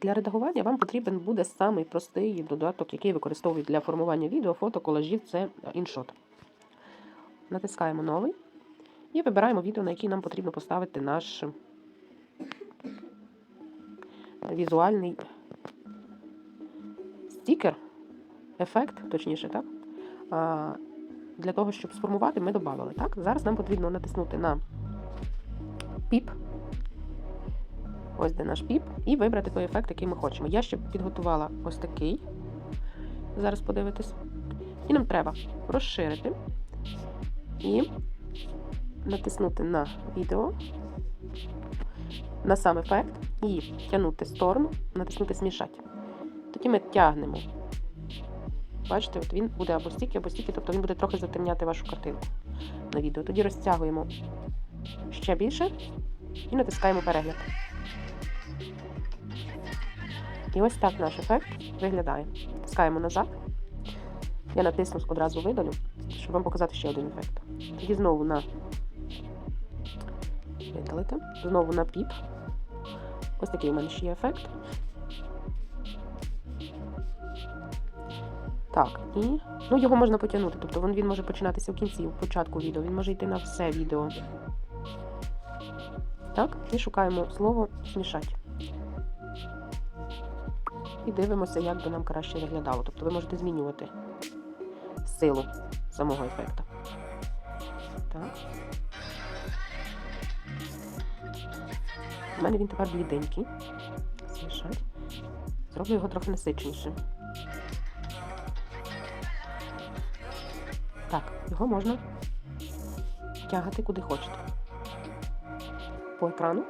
Для редагування вам потрібен буде самий простий додаток, який використовують для формування відео, фото, колажів це InShot. Натискаємо новий і вибираємо відео, на який нам потрібно поставити наш візуальний стікер, ефект, точніше, так? Для того, щоб сформувати, ми додали. Так? Зараз нам потрібно натиснути на піп. Ось де наш піп, і вибрати той ефект, який ми хочемо. Я ще підготувала ось такий. Зараз подивитись. І нам треба розширити і натиснути на відео, на сам ефект, і тягнути сторону, натиснути змішати. Тоді ми тягнемо. Бачите, от він буде або стільки, або стільки, тобто він буде трохи затемняти вашу картинку на відео. Тоді розтягуємо ще більше і натискаємо перегляд. І ось так наш ефект виглядає. Натискаємо назад. Я натисну одразу видалю, щоб вам показати ще один ефект. Тоді знову на видалити, знову на піп. Ось такий у мене ще є ефект. Так, і ну, його можна потягнути. Тобто він, він може починатися в кінці, в початку відео, він може йти на все відео. Так, і шукаємо слово змішати. І дивимося, як би нам краще виглядало. Тобто ви можете змінювати силу самого ефекту. Так. У мене він тепер бліденький. Змішать. Зроблю його трохи насиченішим. Так, його можна тягати куди хочете. По екрану.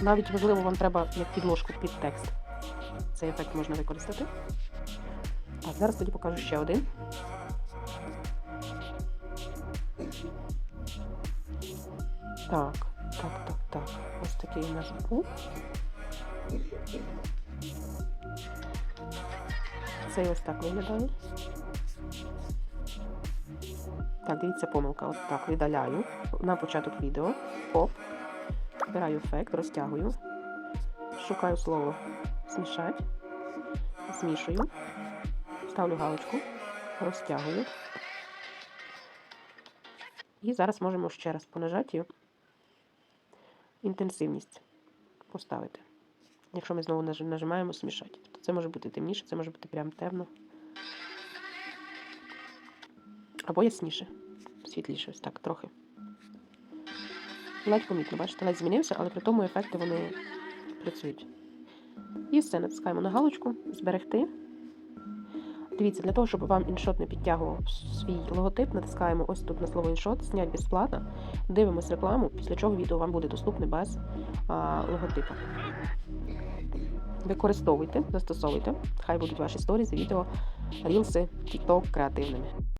Навіть можливо, вам треба як підложку під текст. Цей ефект можна використати. Так, зараз тоді покажу ще один. Так, так, так, так. Ось такий у нас був. Цей ось так виглядає. Так, дивіться помилка. От так, видаляю на початок відео. Оп. Вибираю ефект, розтягую. Шукаю слово змішать. Змішую. Ставлю галочку, розтягую. І зараз можемо ще раз по нажатті інтенсивність поставити. Якщо ми знову нажимаємо змішати. Тобто це може бути темніше, це може бути прям темно. Або ясніше, світліше, ось так, трохи. Ледь помітно, бачите, ледь змінився, але при тому ефекти вони працюють. І все, натискаємо на галочку, зберегти. Дивіться, для того, щоб вам іншот не підтягував свій логотип, натискаємо ось тут на слово іншот, снять безплатно, дивимось рекламу, після чого відео вам буде доступне без а, логотипу. Використовуйте, застосовуйте. Хай будуть ваші сторізи, відео, рілси, TikTok креативними.